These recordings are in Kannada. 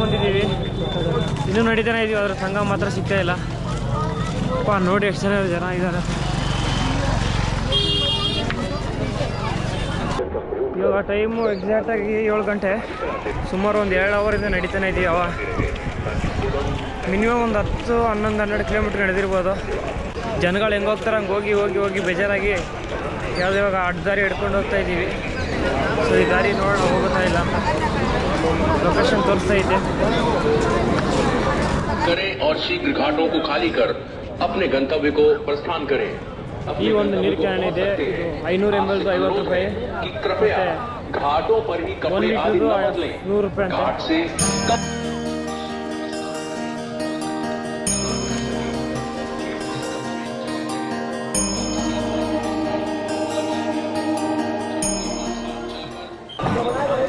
ಬಂದಿದ್ದೀವಿ ಇನ್ನೂ ನಡೀತಾನೆ ಇದೀವಿ ಅದ್ರ ಸಂಘ ಮಾತ್ರ ಸಿಗ್ತಾ ಇಲ್ಲ. ಅಪ್ಪ, ನೋಡಿ ಎಷ್ಟು ಜನ ಜನ ಇದ್ದಾರೆ. ಇವಾಗ ಟೈಮು ಎಕ್ಸಾಕ್ಟಾಗಿ ಏಳು ಗಂಟೆ. ಸುಮಾರು ಒಂದು ಎರಡು ಅವರಿಂದ ನಡೀತಾನೆ ಇದೀವಿ ಅವ. ಮಿನಿಮಮ್ ಒಂದು ಹತ್ತು, ಹನ್ನೊಂದು, ಹನ್ನೆರಡು ಕಿಲೋಮೀಟ್ರ್ ನಡೆದಿರ್ಬೋದು. ಜನಗಳು ಹೆಂಗೆ ಹೋಗ್ತಾರೆ ಹಂಗೆ ಹೋಗಿ ಹೋಗಿ ಹೋಗಿ ಬೇಜಾರಾಗಿ ಯಾವುದೇ ಇವಾಗ ಅಡ್ಡದಾರಿ ಹಿಡ್ಕೊಂಡು ಹೋಗ್ತಾ ಇದ್ದೀವಿ ಸೊ ಈ ದಾರಿ ನೋಡೋಣ ಹೋಗ್ತಾ ಇಲ್ಲ ಲೊಕೇಶನ್ ತೋರಿಸ್ತಾ ಐತೆ करें और शीघ्र घाटों को खाली कर अपने गंतव्य को प्रस्थान करें ಈ ಒಂದು ನೀರು ಕ್ಯಾನ್ ಇದೆ ಇದು ಐನೂರ ಎಂಬತ್ತು ಐವತ್ತು ರೂಪಾಯಿ कि कृपया ಮತ್ತೆ घाटों पर ही ಒಂದು कपड़े आदि ಲೀಟ್ರದ್ದು न बदलें ನೂರು ರೂಪಾಯಿ ಅಂತ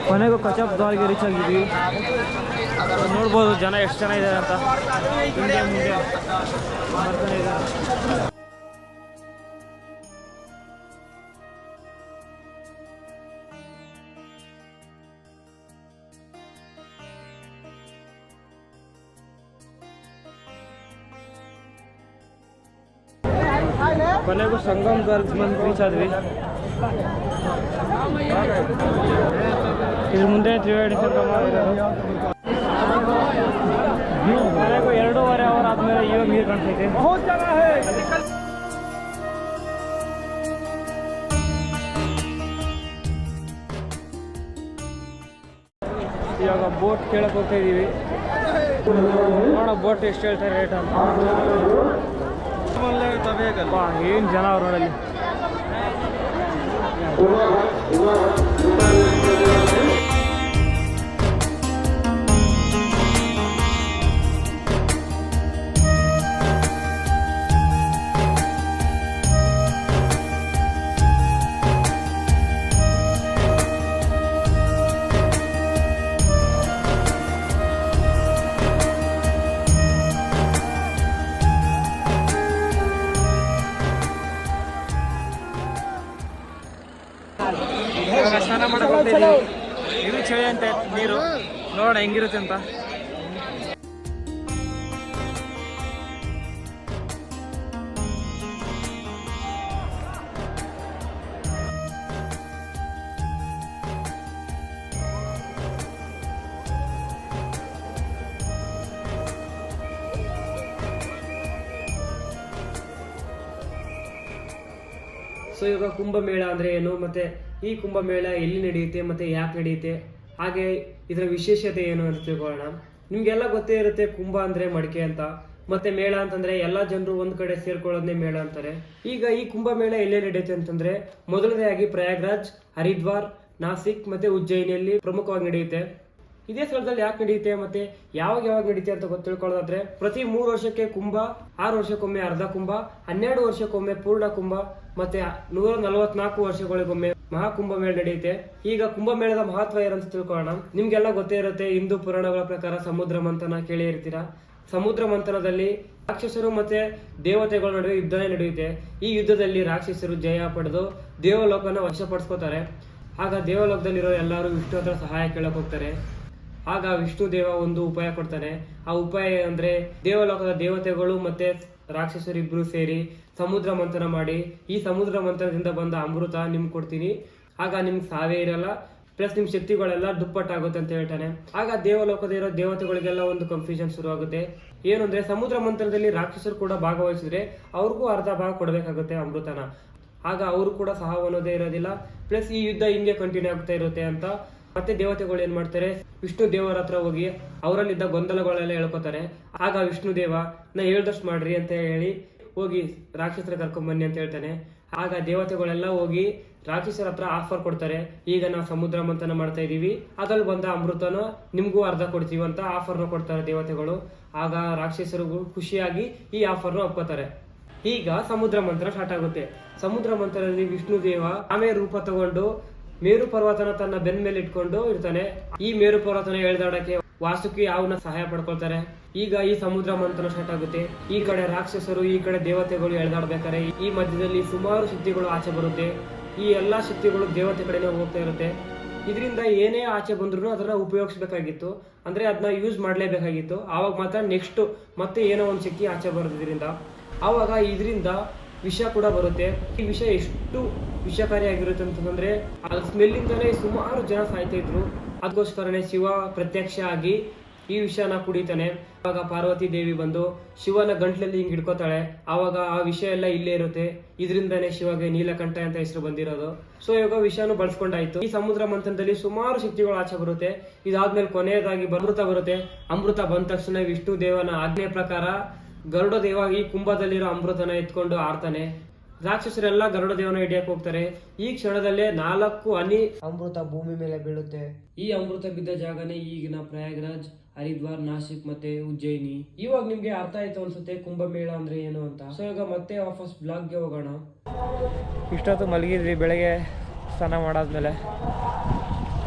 ಕೊನೆಗೂ ಕಚಪ್ ದಾಲ್ಗೆ ರೀಚ್ ಆಗಿದ್ವಿ. ನೋಡ್ಬೋದು ಜನ ಎಷ್ಟು ಜನ ಇದ್ದಾರೆ ಅಂತ. ಹಿಂದೆ ಮುಂದೆ ಬರ್ತಾನೆ ಇದ್ದಾರೆ ಕೊನೆಗೂ ಸಂಗಮ್ ಗರ್ಲ್ಸ್ ಬಂದು ರೀಚ್ ಆದ್ವಿ. ಇದ್ರ ಮುಂದೆ ತ್ರಿವೇಣಿ ಸಂಗಮ ಇರೋದು ಕೊನೆಗೂ ಎರಡೂವರೆ ಅವರ್ ಆದ್ಮೇಲೆ ಇವಾಗ ನೀರು ಕಾಣಿಸ್ತೈತೆ ಇವಾಗ ಬೋಟ್ ಕೇಳಕ್ ಹೋಗ್ತಾ ಇದೀವಿ. ನೋಡ ಬೋಟ್ ಎಷ್ಟು ಹೇಳ್ತಾರೆ ರೇಟ್ ಅಂತ. ಏನು ಜನ ಅವ್ರು ನೋಡಲ್ಲಿ. ಸ್ನಾನ ಮಾಡೋಕೆ ಇದು ಚಳಿ ಅಂತೆ ನೀರು. ನೋಡೋಣ ಹೆಂಗಿರುತ್ತೆ ಅಂತ. ಸೊ ಇವಾಗ ಕುಂಭಮೇಳ ಅಂದ್ರೆ ಏನು? ಮತ್ತೆ ಈ ಕುಂಭಮೇಳ ಎಲ್ಲಿ ನಡೆಯುತ್ತೆ? ಮತ್ತೆ ಯಾಕೆ ನಡೆಯುತ್ತೆ? ಹಾಗೆ ಇದರ ವಿಶೇಷತೆ ಏನು ಅಂತ ತಿಳ್ಕೊಳ್ಳೋಣ. ನಿಮ್ಗೆಲ್ಲ ಗೊತ್ತೇ ಇರುತ್ತೆ ಕುಂಭ ಅಂದ್ರೆ ಮಡಿಕೆ ಅಂತ. ಮತ್ತೆ ಮೇಳ ಅಂತಂದ್ರೆ ಎಲ್ಲಾ ಜನರು ಒಂದ್ ಕಡೆ ಸೇರ್ಕೊಳ್ಳೋದನ್ನೇ ಮೇಳ ಅಂತಾರೆ. ಈಗ ಈ ಕುಂಭಮೇಳ ಎಲ್ಲೇ ನಡೆಯುತ್ತೆ ಅಂತಂದ್ರೆ ಮೊದಲನೇದಾಗಿ ಪ್ರಯಾಗ್ರಾಜ್, ಹರಿದ್ವಾರ್, ನಾಸಿಕ್ ಮತ್ತೆ ಉಜ್ಜಯಿನಿಯಲ್ಲಿ ಪ್ರಮುಖವಾಗಿ ನಡೆಯುತ್ತೆ. ಇದೇ ಸ್ಥಳದಲ್ಲಿ ಯಾಕೆ ನಡೆಯುತ್ತೆ ಮತ್ತೆ ಯಾವಾಗ ಯಾವಾಗ ನಡೆಯುತ್ತೆ ಅಂತ ಗೊತ್ತು ತಿಳ್ಕೊಳ್ಳೋದಾದ್ರೆ ಪ್ರತಿ ಮೂರು ವರ್ಷಕ್ಕೆ ಕುಂಭ, ಆರು ವರ್ಷಕ್ಕೊಮ್ಮೆ ಅರ್ಧ ಕುಂಭ, ಹನ್ನೆರಡು ವರ್ಷಕ್ಕೊಮ್ಮೆ ಪೂರ್ಣ ಕುಂಭ ಮತ್ತೆ ನೂರ ನಲವತ್ನಾಲ್ಕು ವರ್ಷಗಳಿಗೊಮ್ಮೆ ಮಹಾಕುಂಭ ಮೇಳ ನಡೆಯುತ್ತೆ. ಈಗ ಕುಂಭಮೇಳದ ಮಹತ್ವ ಏನಂತ ತಿಳ್ಕೊಳ್ಳೋಣ. ನಿಮ್ಗೆಲ್ಲ ಗೊತ್ತೇ ಇರುತ್ತೆ ಹಿಂದೂ ಪುರಾಣಗಳ ಪ್ರಕಾರ ಸಮುದ್ರ ಮಂಥನ ಕೇಳಿ ಇರ್ತೀರಾ? ಸಮುದ್ರ ಮಂಥನದಲ್ಲಿ ರಾಕ್ಷಸರು ಮತ್ತೆ ದೇವತೆಗಳ ನಡುವೆ ಯುದ್ಧ ನಡೆಯುತ್ತೆ. ಈ ಯುದ್ಧದಲ್ಲಿ ರಾಕ್ಷಸರು ಜಯ ಪಡೆದು ದೇವಲೋಕನ ವಶಪಡಿಸ್ಕೋತಾರೆ. ಆಗ ದೇವಲೋಕದಲ್ಲಿರೋ ಎಲ್ಲರೂ ವಿಷ್ಣು ಹತ್ರ ಸಹಾಯ ಕೇಳಕ್ ಹೋಗ್ತಾರೆ. ಆಗ ವಿಷ್ಣು ದೇವ ಒಂದು ಉಪಾಯ ಕೊಡ್ತಾನೆ. ಆ ಉಪಾಯ ಅಂದ್ರೆ ದೇವಲೋಕದ ದೇವತೆಗಳು ಮತ್ತೆ ರಾಕ್ಷಸರಿಬ್ರು ಸೇರಿ ಸಮುದ್ರ ಮಂಥನ ಮಾಡಿ, ಈ ಸಮುದ್ರ ಮಂಥನದಿಂದ ಬಂದ ಅಮೃತ ನಿಮ್ಗೆ ಕೊಡ್ತೀನಿ. ಆಗ ನಿಮ್ಗೆ ಸಾವೇ ಇರಲ್ಲ, ಪ್ಲಸ್ ನಿಮ್ಮ ಶಕ್ತಿಗಳೆಲ್ಲ ದುಪ್ಪಟ್ಟಾಗುತ್ತೆ ಅಂತ ಹೇಳ್ತಾನೆ. ಆಗ ದೇವಲೋಕದ ಇರೋ ದೇವತೆಗಳಿಗೆಲ್ಲ ಒಂದು ಕನ್ಫ್ಯೂಷನ್ ಶುರುವಾಗುತ್ತೆ. ಏನು ಅಂದ್ರೆ, ಸಮುದ್ರ ಮಂಥನದಲ್ಲಿ ರಾಕ್ಷಸರು ಕೂಡ ಭಾಗವಹಿಸಿದ್ರೆ ಅವ್ರಿಗೂ ಅರ್ಧ ಭಾಗ ಕೊಡಬೇಕಾಗುತ್ತೆ ಅಮೃತನ. ಆಗ ಅವರು ಕೂಡ ಸಹ ಅನ್ನೋದೇ ಇರೋದಿಲ್ಲ. ಪ್ಲಸ್ ಈ ಯುದ್ಧ ಹಿಂಗೆ ಕಂಟಿನ್ಯೂ ಆಗ್ತಾ ಇರುತ್ತೆ ಅಂತ ಮತ್ತೆ ದೇವತೆಗಳು ಏನ್ ಮಾಡ್ತಾರೆ? ವಿಷ್ಣು ದೇವರ ಹತ್ರ ಹೋಗಿ ಅವರಲ್ಲಿದ್ದ ಗೊಂದಲಗಳೆಲ್ಲ ಹೇಳ್ಕೊತಾರೆ. ಆಗ ವಿಷ್ಣು ದೇವ, ನಾ ಹೇಳ್ದಷ್ಟು ಮಾಡ್ರಿ ಅಂತ ಹೇಳಿ ಹೋಗಿ ರಾಕ್ಷಸರ ಕರ್ಕೊಂಡ್ ಬನ್ನಿ ಅಂತ ಹೇಳ್ತಾನೆ. ಆಗ ದೇವತೆಗಳೆಲ್ಲ ಹೋಗಿ ರಾಕ್ಷಸರ ಹತ್ರ ಆಫರ್ ಕೊಡ್ತಾರೆ. ಈಗ ನಾವು ಸಮುದ್ರ ಮಂಥನ ಮಾಡ್ತಾ ಇದೀವಿ. ಅದ್ರಲ್ಲಿ ಬಂದ ಅಮೃತನ ನಿಮ್ಗೂ ಅರ್ಧ ಕೊಡ್ತೀವಿ ಅಂತ ಆಫರ್ನ ಕೊಡ್ತಾರೆ ದೇವತೆಗಳು. ಆಗ ರಾಕ್ಷಸರು ಖುಷಿಯಾಗಿ ಈ ಆಫರ್ನ ಒಪ್ಕೋತಾರೆ. ಈಗ ಸಮುದ್ರ ಮಂತ್ರ ಸ್ಟಾರ್ಟ್ ಆಗುತ್ತೆ. ಸಮುದ್ರ ಮಂತ್ರದಲ್ಲಿ ವಿಷ್ಣು ದೇವ ಆಮೇಲೆ ರೂಪ ತಗೊಂಡು ಮೇರು ಪರ್ವತನ ತನ್ನ ಬೆನ್ ಮೇಲೆ ಇಟ್ಕೊಂಡು ಇರ್ತಾನೆ. ಈ ಮೇರು ಪರ್ವತನ ಎಳ್ದಾಡಕ್ಕೆ ವಾಸುಕಿ ಅವನ ಸಹಾಯ ಪಡ್ಕೊಳ್ತಾರೆ? ಈಗ ಈ ಸಮುದ್ರ ಮಂಥನ ಸ್ಟಾರ್ಟ್ ಆಗುತ್ತೆ. ಈ ಕಡೆ ರಾಕ್ಷಸರು, ಈ ಕಡೆ ದೇವತೆಗಳು ಎಳ್ದಾಡ್ಬೇಕಾರೆ ಈ ಮಧ್ಯದಲ್ಲಿ ಸುಮಾರು ಶಕ್ತಿಗಳು ಆಚೆ ಬರುತ್ತೆ. ಈ ಎಲ್ಲಾ ಶಕ್ತಿಗಳು ದೇವತೆ ಕಡೆನೇ ಹೋಗ್ತಾ ಇರುತ್ತೆ. ಇದರಿಂದ ಏನೇ ಆಚೆ ಬಂದ್ರು ಅದನ್ನ ಉಪಯೋಗಿಸ್ಬೇಕಾಗಿತ್ತು. ಅಂದ್ರೆ ಅದನ್ನ ಯೂಸ್ ಮಾಡಲೇಬೇಕಾಗಿತ್ತು. ಆವಾಗ ಮಾತ್ರ ನೆಕ್ಸ್ಟ್ ಮತ್ತೆ ಏನೋ ಒಂದು ಶಕ್ತಿ ಆಚೆ ಬರೋದು ಇದರಿಂದ ಆವಾಗ ಇದರಿಂದ ವಿಷ ಕೂಡ ಬರುತ್ತೆ. ಈ ವಿಷ ಎಷ್ಟು ವಿಷಕಾರಿಯಾಗಿರುತ್ತೆ ಅಂತಂದ್ರೆ, ಆ ಸ್ಮೆಲ್ಲಿಂದಲೇ ಸುಮಾರು ಜನ ಸಾಯ್ತಾ ಇದ್ರು. ಅದಕ್ಕೋಸ್ಕರನೇ ಶಿವ ಪ್ರತ್ಯಕ್ಷ ಆಗಿ ಈ ವಿಷಯನ ಕುಡಿತಾನೆ. ಆವಾಗ ಪಾರ್ವತಿ ದೇವಿ ಬಂದು ಶಿವನ ಗಂಟ್ಲಲ್ಲಿ ಹಿಂಗ್ ಹಿಡ್ಕೋತಾಳೆ. ಆವಾಗ ಆ ವಿಷಯ ಎಲ್ಲ ಇಲ್ಲೇ ಇರುತ್ತೆ. ಇದರಿಂದನೇ ಶಿವಗೆ ನೀಲಕಂಠ ಅಂತ ಹೆಸರು ಬಂದಿರೋದು. ಸೊ ಇವಾಗ ವಿಷಯನು ಬಳಸ್ಕೊಂಡಾಯ್ತು. ಈ ಸಮುದ್ರ ಮಂಥನದಲ್ಲಿ ಸುಮಾರು ಶಕ್ತಿಗಳು ಆಚೆ ಬರುತ್ತೆ. ಇದಾದ್ಮೇಲೆ ಕೊನೆಯದಾಗಿ ಅಮೃತ ಬರುತ್ತೆ. ಅಮೃತ ಬಂದ ತಕ್ಷಣ ವಿಷ್ಣು ದೇವನ ಆಜ್ಞೆ ಪ್ರಕಾರ ಗರುಡ ದೇವ ಈ ಕುಂಭದಲ್ಲಿರೋ ಅಮೃತನ ಎತ್ಕೊಂಡು ಆಡ್ತಾನೆ. ರಾಕ್ಷಸರೆಲ್ಲ ಗರುಡ ದೇವನ ಹಿಡಿಯಕ್ ಹೋಗ್ತಾರೆ. ಈ ಕ್ಷಣದಲ್ಲೇ ನಾಲ್ಕು ಹನಿ ಅಮೃತ ಭೂಮಿ ಮೇಲೆ ಬೀಳುತ್ತೆ. ಈ ಅಮೃತ ಬಿದ್ದ ಜಾಗನೇ ಈಗಿನ ಪ್ರಯಾಗ್ರಾಜ್, ಹರಿದ್ವಾರ್, ನಾಸಿಕ್ ಮತ್ತೆ ಉಜ್ಜಯಿನಿ. ಇವಾಗ ನಿಮ್ಗೆ ಅರ್ಥ ಆಯ್ತು ಅನ್ಸುತ್ತೆ ಕುಂಭಮೇಳ ಅಂದ್ರೆ ಏನು ಅಂತ. ಸೊ ಈಗ ಮತ್ತೆ ವಾಪಸ್ ಬ್ಲಾಗ್ಗೆ ಹೋಗೋಣ. ಇಷ್ಟೊತ್ತು ಮಲಗಿದ್ವಿ ಬೆಳಗ್ಗೆ ಸ್ನಾನ ಮಾಡಾದ್ಮೇಲೆ.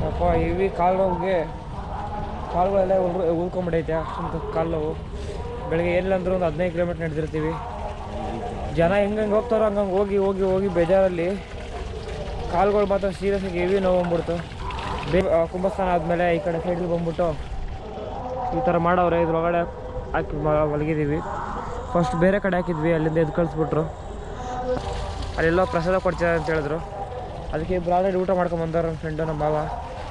ಅಪ್ಪ ಇವಿ ಕಾಲು ನೋವಿಗೆ ಕಾಲುಗಳೆಲ್ಲ ಉಳ್ ಉಳ್ಕೊಂಬಿಟ್ಟೈತೆ ಅಷ್ಟೊಂದು ಕಾಲು ನೋವು ಬೆಳಗ್ಗೆ ಏನಿಲ್ಲ ಅಂದ್ರೂ ಒಂದು ಹದಿನೈದು ಕಿಲೋಮೀಟ್ರ್ ನಡೆದಿರ್ತೀವಿ. ಜನ ಹೆಂಗೆ ಹೋಗ್ತಾರೋ ಹಂಗಂಗೆ ಹೋಗಿ ಹೋಗಿ ಹೋಗಿ ಬೇಜಾರಲ್ಲಿ ಕಾಲುಗಳು ಮಾತ್ರ ಸೀರಿಯಸ್ ಆಗಿ ಹೆವಿ ನೋವು ಬಂದ್ಬಿಡ್ತು. ಬೇ ಕುಂಭಸ್ಥಾನ ಆದಮೇಲೆ ಈ ಕಡೆ ಸೈಡಲ್ಲಿ ಬಂದ್ಬಿಟ್ಟು ಈ ಥರ ಮಾಡವ್ರೆ, ಇದ್ರೊಳಗಡೆ ಹಾಕಿ ಮಲಗಿದ್ದೀವಿ ಫಸ್ಟ್ ಬೇರೆ ಕಡೆ ಹಾಕಿದ್ವಿ, ಅಲ್ಲಿಂದ ಎದ್ದು ಕಳಿಸ್ಬಿಟ್ರು. ಅಲ್ಲೆಲ್ಲೋ ಪ್ರಸಾದ ಕೊಡ್ತಾರೆ ಅಂತ ಹೇಳಿದ್ರು. ಅದಕ್ಕೆ ಇಬ್ಬರು ಆಲ್ರೆಡಿ ಊಟ ಮಾಡ್ಕೊಂಡು ಬಂದವ್ರು ನಮ್ಮ ಫ್ರೆಂಡು ನಮ್ಮ ಮಾವ.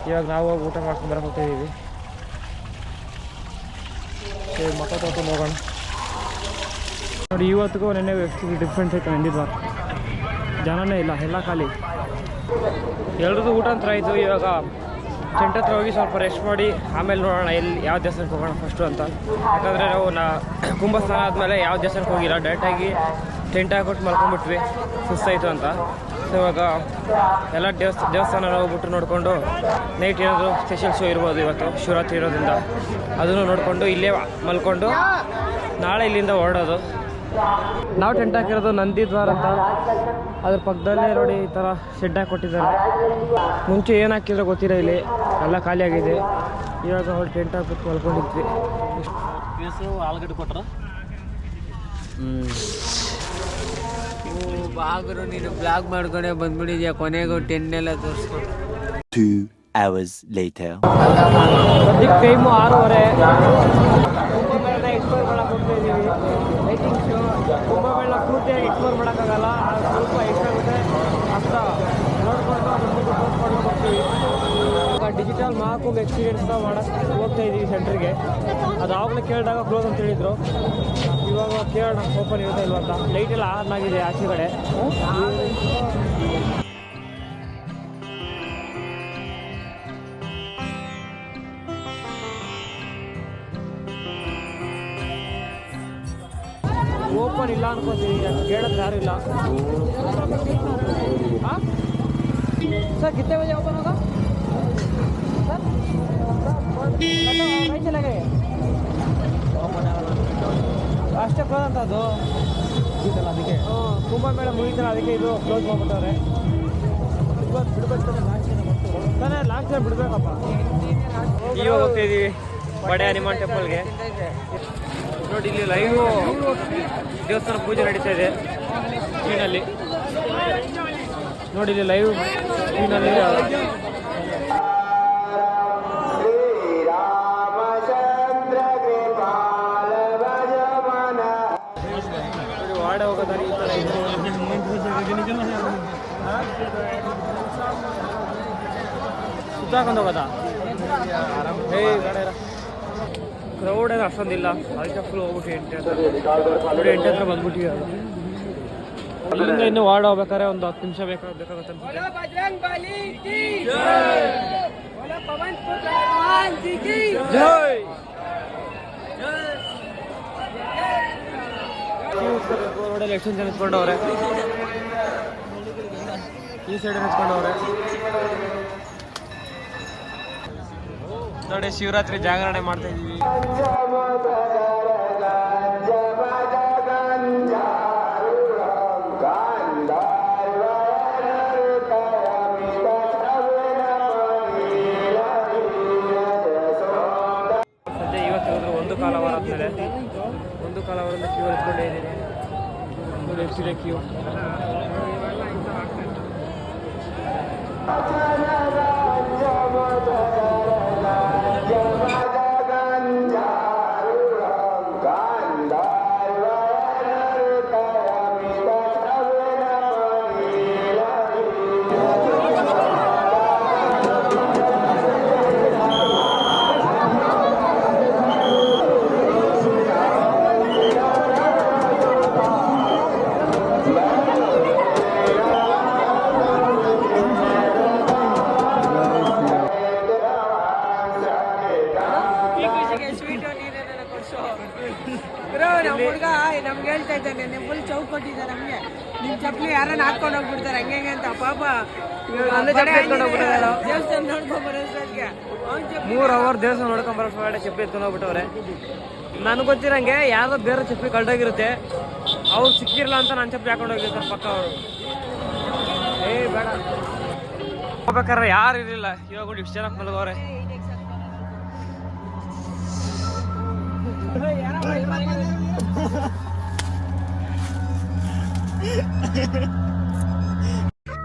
ಇವಾಗ ನಾವು ಹೋಗಿ ಊಟ ಮಾಡ್ಕೊಂಡು ಹೋಗ್ತಾಯಿದ್ದೀವಿ ಹೋಗ್ತಾ ಮಕ್ಕ ತೊಗೊಂಡು ಹೋಗೋಣ ನೋಡಿ, ಇವತ್ತಿಗೂ ನೆನ್ನೆ ಡಿಫ್ರೆನ್ಸ್ ಐತೆ ನಂದಿದ್ವಾರ ಜನನೇ ಇಲ್ಲ, ಎಲ್ಲ ಖಾಲಿ. ಎಲ್ರದ್ದು ಊಟ ಅಂತ ಆಯಿತು, ಇವಾಗ ಟೆಂಟ್ ಹತ್ರ ಹೋಗಿ ಸ್ವಲ್ಪ ರೆಸ್ಟ್ ಮಾಡಿ, ಆಮೇಲೆ ನೋಡೋಣ ಎಲ್ಲಿ, ಯಾವ ದೇವಸ್ಥಾನಕ್ಕೆ ಹೋಗೋಣ ಫಸ್ಟು ಅಂತ. ಯಾಕಂದರೆ ನಾವು ನಾ ಕುಂಭಸ್ಥಾನ ಆದಮೇಲೆ ಯಾವ ದೇವಸ್ಥಾನಕ್ಕೆ ಹೋಗಿಲ್ಲ. ಡೈರೆಕ್ಟಾಗಿ ಟೆಂಟ್ ಹಾಕ್ಬಿಟ್ಟು ಮಲ್ಕೊಂಡ್ಬಿಟ್ವಿ, ಸುಸ್ತಾಯಿತು ಅಂತ. ಸೊ ಇವಾಗ ಎಲ್ಲ ದೇವಸ್ಥಾನ ದೇವಸ್ಥಾನ ಹೋಗ್ಬಿಟ್ಟು ನೋಡಿಕೊಂಡು ನೈಟ್ ಏನಾದರೂ ಸ್ಪೆಷಲ್ ಶೋ ಇರ್ಬೋದು ಇವತ್ತು, ಶಿವರಾತ್ರಿ ಇರೋದ್ರಿಂದ. ಅದನ್ನು ನೋಡಿಕೊಂಡು ಇಲ್ಲೇ ಮಲ್ಕೊಂಡು ನಾಳೆ ಇಲ್ಲಿಂದ ಹೊರಡೋದು. ನಾವು ಟೆಂಟ್ ಹಾಕಿರೋದು ನಂದಿ ದ್ವಾರ ಅಂತ. ಅದ್ರ ಪಕ್ಕದಲ್ಲೇ ನೋಡಿ ಈ ಥರ ಶೆಡ್ ಹಾಕ್ಕೊಟ್ಟಿದ್ದಾರೆ ಮುಂಚೆ ಏನು ಹಾಕಿದ್ರೆ ಗೊತ್ತಿರೋ ಇಲ್ಲಿ. ಎಲ್ಲ ಖಾಲಿಯಾಗಿದೆ ಇವಾಗ ಅವ್ರು ಟೆಂಟ್ ಹಾಕ್ಬಿಟ್ಟು ಮಲ್ಕೊಂಡಿದ್ವಿ. ಕೊಟ್ಟರು ಆಲೂಗಡ್ಡೆ ಕೊಟ್ರ ಬಾಗರು ನೀನು ಬ್ಲಾಗ್ ಮಾಡ್ಕೊಂಡೆ ಬಂದ್ಬಿಟ್ಟಿದ್ಯಾ? ಕೊನೆಗೂ ಟೆನ್ ಎಲ್ಲ ತೋರಿಸ್ಕೊಂಡು Two hours later. ಸದ್ಯಕ್ಕೆ ಟೈಮು ಆರೂವರೆ. ಕುಂಭಮೇಳನ ಎಕ್ಸ್ಪ್ಲೋರ್ ಮಾಡಕ್ಕೆ ಹೋಗ್ತಾ ಇದ್ದೀವಿ ಲೈಟಿಂಗ್ ಶೋ ಕುಂಭಮೇಳ ಪೂರ್ತಿಯಾಗಿ ಎಕ್ಸ್ಪ್ಲೋರ್ ಮಾಡೋಕ್ಕಾಗಲ್ಲ ಸ್ವಲ್ಪ ಎಷ್ಟಾಗುತ್ತೆ ಅಂತ ನೋಡ್ಕೊಂಡು ಅದ್ರ ಮುಂದೆ ಬರ್ತೀವಿ ಇವಾಗ ಡಿಜಿಟಲ್ ಮಹಾಕುಂಭ ಎಕ್ಸ್ಪೀರಿಯನ್ಸ್ನ ಮಾಡಕ್ಕೆ ಹೋಗ್ತಾ ಇದ್ದೀವಿ ಸೆಂಟ್ರಿಗೆ ಅದಾಗಲೇ ಕೇಳಿದಾಗ ಕ್ಲೋಸ್ ಅಂತ ಹೇಳಿದ್ರು. ಇವಾಗ ಕೇಳೋಣ ಓಪನ್ ಇರುತ್ತೆ ಇಲ್ವಂತ ಲೈಟ್ ಎಲ್ಲ ಆನ್ ಆಗಿದೆ ಆಚೆ ಕಡೆ. ಓಪನ್ ಇಲ್ಲ ಅನ್ಕೋತೀನಿ ಕೇಳಿದ್ರೆ ಯಾರು ಇಲ್ಲ. ಸರ್ ಕಿತ್ತೆ ಬಜೆ ಓಪನ್ ಹೋಗ ಸರ್ ಚಲಾಗೆ ಅಷ್ಟೇ ಕ್ಲೋಸ್ ಅಂತ ಅದು. ಅದಕ್ಕೆ? ಕುಂಭಮೇಳ ಮುಗಿತಲ್ಲ ಅದಕ್ಕೆ ಇದು ಕ್ಲೋಸ್ ಮಾಡ್ಬಿಟ್ಟವ್ರೆ. ತಾನೇ ಲಾಸ್ಟ್ ಟೈಮ್ ಬಿಡ್ಬೇಕಪ್ಪ. ಇವಾಗ ಹೋಗ್ತಿದ್ದೀವಿ ಇದೀವಿ ಬಡೆ ಹನುಮಾನ್ ಟೆಂಪಲ್ಗೆ ನೋಡಿ ಇಲ್ಲಿ ಲೈವ್ ದೇವಸ್ಥಾನ ಪೂಜೆ ನಡೀತಾ ಇದೆ. ಸ್ಕ್ರೀನಲ್ಲಿ ನೋಡಿ ಇಲ್ಲಿ ಲೈವ್ ಸ್ಕ್ರೀನಲ್ಲಿ ಸುತ್ತಾಕೊಂಡು ಹೋಗೋದಾ? ಏಯ್ ಬೇಡ ಇರ. ಕ್ರೌಡ್ ಏನು ಅಷ್ಟೊಂದಿಲ್ಲ. ಅದಕ್ಕೆ ಫುಲ್ ಹೋಗ್ಬಿಟ್ಟು ಎಂಟು ಹತ್ರ. ಎಂಟು ಹತ್ರ ಅದು. ಅಲ್ಲಿಂದ ಇನ್ನು ವಾರ್ಡ್ ಹೋಗ್ಬೇಕಾದ್ರೆ ಒಂದು ಹತ್ತು ನಿಮಿಷ ಬೇಕಾಗ ಬೇಕಾಗುತ್ತೆ ಅನ್ಸುತ್ತೆ. ಜೈ! ರೋಡಲ್ಲಿ ಎಷ್ಟೊಂದು ಜನ ನಿಂತ್ಕೊಂಡವ್ರೆ. ಈ ಸೈಡ್ ನಿಂತ್ಕೊಂಡವ್ರೆ. ನೋಡಿ ಶಿವರಾತ್ರಿ ಜಾಗರಣೆ ಮಾಡ್ತಾ ಇದೀವಿ ಸದ್ಯ ಇವತ್ತು ಒಂದು ಕಾಲ ಅವರ್ ಆದ್ಮೇಲೆ ಒಂದು ಕಾಲ ಅವರಿಂದ ಕ್ಯೂ ಎತ್ಕೊಂಡೇ ಇದ್ದೀನಿ ನೋಡಿ ಕ್ಯೂ ಚಪ್ಲಿ ಯಾರನ್ನ ಹಾಕೊಂಡು ಹೋಗ್ಬಿಡ್ತಾರೆ ಹಂಗೆ ಹಂಗೆ ಅಂತ. ಪಾಪ. ದೇವಸ್ಥಾನ ನೋಡ್ಕೊಂಡ್ ಬರೋಷ್ಟೊತ್ತಿಗೆ ಮೂರು ಅವರ್ ದೇವಸ್ಥಾನ ನೋಡ್ಕೊಂಡ್ ಬರೋ ಒಳಗಡೆ ಚಪ್ಪಲಿ ಎತ್ಕೊಂಡು ಹೋಗ್ಬಿಟ್ಟವ್ರೆ. ನನಗೆ ಗೊತ್ತಿರಂಗೆ ಯಾವ್ದೋ ಬೇರೆ ಚಪ್ಪಲಿ ಕಳ್ದೋಗಿರುತ್ತೆ. ಅವ್ರು ಸಿಕ್ಕಿರಲ್ಲ ಅಂತ ನಾನು ಚಪ್ಪಲಿ ಹಾಕೊಂಡು ಹೋಗಿರ್ತಾರೆ ಪಕ್ಕ ಅವರು. ಏ ಬೇಡ. ಹೋಗ್ಬೇಕಾದ್ರೆ ಯಾರು ಇರಲಿಲ್ಲ. ಇವಾಗ ಇಷ್ಟು ಜನ ಮಲಗವ್ರೆ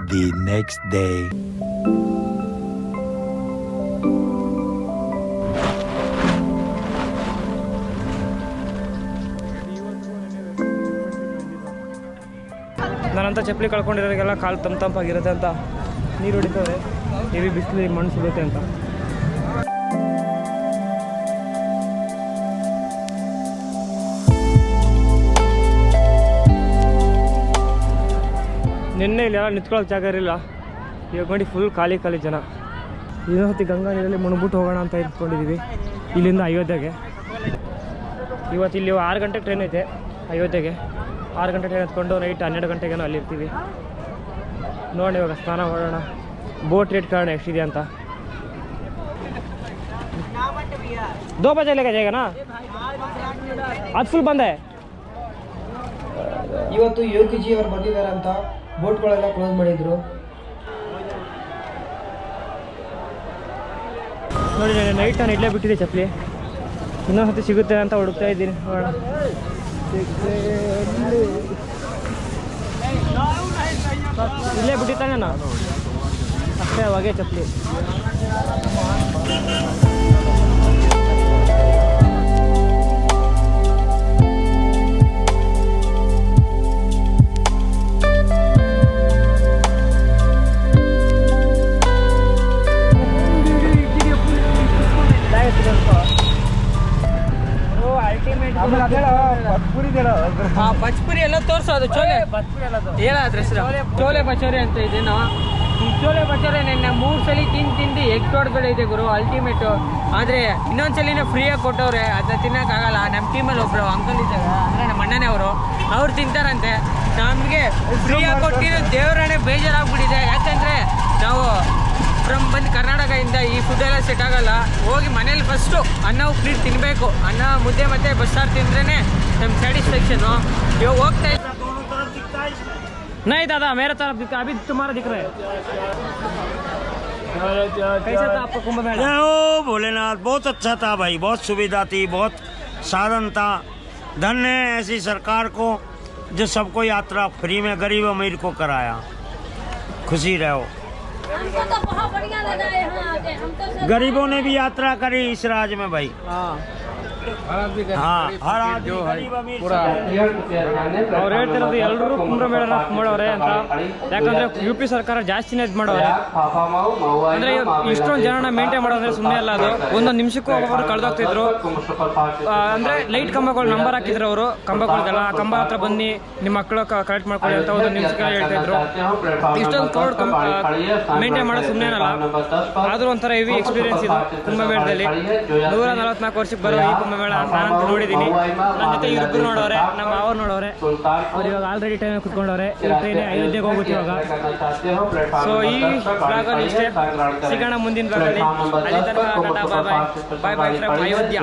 The next day. ನಾನಂತ ಚಪ್ಪಲಿ ಕಳ್ಕೊಂಡಿರೋರಿಗೆಲ್ಲ ಕಾಲು ತಂಪು ತಂಪಾಗಿರುತ್ತೆ ಅಂತ ನೀರು ಹೊಡಿತವ್ರೆ ಹೆವಿ ಬಿಸಿಲು ಮಣ್ಣು ಸಿಗುತ್ತೆ ಅಂತ ನಿನ್ನೆ ಇಲ್ಲಿ ಎಲ್ಲ ನಿಂತ್ಕೊಳ್ಳೋಕೆ ಜಾಗ ಇರಲಿಲ್ಲ. ಇವಾಗ ನೋಡಿ ಫುಲ್ ಖಾಲಿ ಖಾಲಿ ಜನ. ಇನ್ನೊಂದು ಗಂಗಾ ನೀರಲ್ಲಿ ಮುಣ್ಬಿಟ್ಟು ಹೋಗೋಣ ಅಂತ ಇಟ್ಕೊಂಡಿದ್ದೀವಿ ಇಲ್ಲಿಂದ ಅಯೋಧ್ಯೆಗೆ. ಇವತ್ತು ಇಲ್ಲಿ ಆರು ಗಂಟೆಗೆ ಟ್ರೈನ್ ಐತೆ ಅಯೋಧ್ಯೆಗೆ. ಆರು ಗಂಟೆ ಟ್ರೈನ್ ಹತ್ಕೊಂಡು ನೈಟ್ ಹನ್ನೆರಡು ಗಂಟೆಗೇನೋ ಅಲ್ಲಿ ಇರ್ತೀವಿ ನೋಡಿ ಇವಾಗ ಸ್ನಾನ ಮಾಡೋಣ. ಬೋಟ್ ರೇಟ್ ಕಾರಣ ಎಷ್ಟಿದೆ ಅಂತ. ದೋ ಬಜೆ ಲೆಕ್ಕ ನಾ ಅದು ಫುಲ್ ಬಂದೆ. ಇವತ್ತು ಯೋಗಿಜಿ ಅವರು ಬಂದಿದ್ದಾರೆ ಅಂತ. ಬೋಟ್ಗಳೆಲ್ಲ ಕ್ಲೋಸ್ ಮಾಡಿದ್ರು. ನೋಡಿ ನೈಟ್ ನಾನು ಇಡ್ಲೇ ಬಿಟ್ಟಿದೆ ಚಪ್ಪಲಿ. ಇನ್ನೊಂದು ಸತಿ ಸಿಗುತ್ತೆ ಅಂತ ಹುಡುಕ್ತಾ ಇದ್ದೀನಿ. ಇಲ್ಲೇ ಬಿಟ್ಟಿದ್ದಾನೆ ನಾನು. ಅಷ್ಟೇ, ಅವಾಗೆ ಚಪ್ಪಲಿ. ಬಚ್ಪುರಿ ಎಲ್ಲ ತೋರ್ಸೋದು ಚೋಲೆ. ಹೇಳಾದ್ರ ಹೆಸರು. ಚೋಲೆ ಬಚೋರಿ ಅಂತ ಇದೇನು. ಈ ಚೋಲೆ ಬಚೋರೆ ನಿನ್ನೆ ಮೂರು ಸಲ ತಿಂದು ತಿಂದು ಎಗ್ ತೊಡ್ಗಳು ಇದೆ ಗುರು ಅಲ್ಟಿಮೇಟ್ ಆದ್ರೆ ಇನ್ನೊಂದ್ಸಲಿನ ಫ್ರೀಯಾಗಿ ಕೊಟ್ಟವ್ರೆ ಅದನ್ನ ತಿನ್ನೋಕ್ಕಾಗಲ್ಲ ನಮ್ಮ ಟೀಮಲ್ಲಿ ಒಬ್ರು ಅಂಕಲ್ ಇದ್ದಾರೆ ಅಂದ್ರೆ ನಮ್ಮ ಅಣ್ಣನೇ ಅವರು. ಅವ್ರು ತಿಂತಾರಂತೆ. ನಮಗೆ ಫ್ರೀಯಾಗಿ ಕೊಟ್ಟಿರೋ ದೇವರಣೆ ಬೇಜಾರಾಗ್ಬಿಟ್ಟಿದೆ. ಯಾಕಂದ್ರೆ ನಾವು ಫ್ರಮ್ ಬಂದು ಕರ್ನಾಟಕದಿಂದ ಈ ಫುಡ್ ಎಲ್ಲ ಸೆಟ್ ಆಗಲ್ಲ ಹೋಗಿ ಮನೇಲಿ ಫಸ್ಟು ಅನ್ನ ಉಪ್ಪು ತಿನ್ನಬೇಕು ಅನ್ನ ಮುದ್ದೆ ಮತ್ತೆ ಬಸ್ಸಾರು ತಿಂದ್ರೇ ನಮ್ಗೆ ಸ್ಯಾಟಿಸ್ಫ್ಯಾಕ್ಷನು ಇವಾಗ ಹೋಗ್ತಾ ಇದ್ದ नहीं दादा मेरा तरफ दिख अभी तुम्हारा दिख रहा है कैसा था आपका कुंभ मेला जय हो भोलेनाथ बहुत अच्छा था भाई बहुत सुविधा थी बहुत साधन था धन्य है ऐसी सरकार को जो सबको यात्रा फ्री में गरीब अमीर को कराया खुशी रहो हमको तो बहुत बढ़िया लगा यहाँ आके। हम तो गरीबों ने भी यात्रा करी इस राज्य में भाई। हाँ। ಅವ್ರು ಹೇಳ್ತಿರೋದು ಎಲ್ಲರೂ ಕುಂಭಮೇಳ ಮಾಡವ್ರೆ ಅಂತ. ಯಾಕಂದ್ರೆ ಯು ಪಿ ಸರ್ಕಾರ ಜಾಸ್ತಿ ಇದು ಅಂದ್ರೆ ಇಷ್ಟೊಂದು ಜನನ ಮೇಂಟೈನ್ ಮಾಡೋದ್ರೆ ಸುಮ್ಮನೆ ಅಲ್ಲ ಅದು. ಒಂದೊಂದು ನಿಮಿಷಕ್ಕೂ ಒಬ್ಬೊಬ್ಬರು ಕಳೆದೋಗ್ತಿದ್ರು. ಅಂದ್ರೆ ಲೈಟ್ ಕಂಬಗಳು ನಂಬರ್ ಹಾಕಿದ್ರು ಅವರು. ಕಂಬಗಳಲ್ಲ ಆ ಕಂಬ ಹತ್ರ ಬನ್ನಿ ನಿಮ್ಮ ಮಕ್ಕಳು ಕರೆಕ್ಟ್ ಮಾಡ್ಕೊಳ್ಳಿ ಅಂತ ಒಂದು ನಿಮಿಷಕ್ಕೆ ಹೇಳ್ತಿದ್ರು ಇಷ್ಟೊಂದು ಕೋರ್ಡ್ ಮೇಂಟೈನ್ ಮಾಡೋದು ಸುಮ್ಮನೆ ಅಲ್ಲ. ಆದ್ರೂ ಒಂಥರ ಹೆವಿ ಎಕ್ಸ್ಪೀರಿಯನ್ಸ್ ಇದು ಕುಂಭಮೇಳದಲ್ಲಿ ನೂರ ನಲವತ್ನಾಲ್ಕು ವರ್ಷಕ್ಕೆ ಬರೋ ಈ ಕುಂಭಮೇಳ ನಾನಂತೂ ನೋಡಿದೀನಿ. ನನ್ನ ಜೊತೆ ಇಬ್ಬರು ನೋಡೋರೆ ನಮ್ಮ ಅವ್ರು ನೋಡೋರೆ. ಅವ್ರು ಇವಾಗ ಆಲ್ರೆಡಿ ಟೈಮ್ ಕುತ್ಕೊಂಡವ್ರೆ. ಈ ಟ್ರೈನ್ ಅಯೋಧ್ಯೆಗೆ ಹೋಗುತ್ತೆ ಇವಾಗ. ಸೊ ಈ ಬ್ಲಾಗಲ್ಲಿ ಇಷ್ಟೇ ಸಿಗೋಣ ಮುಂದಿನ ಬ್ಲಾಗಲ್ಲಿ ಅಲ್ಲಿ. ತನಕ Tata bye bye bye bye from Ayodhya.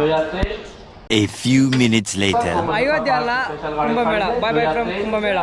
A few minutes later. Ayodhya ಅಲ್ಲ Kumbh Mela. Bye bye from Kumbh Mela.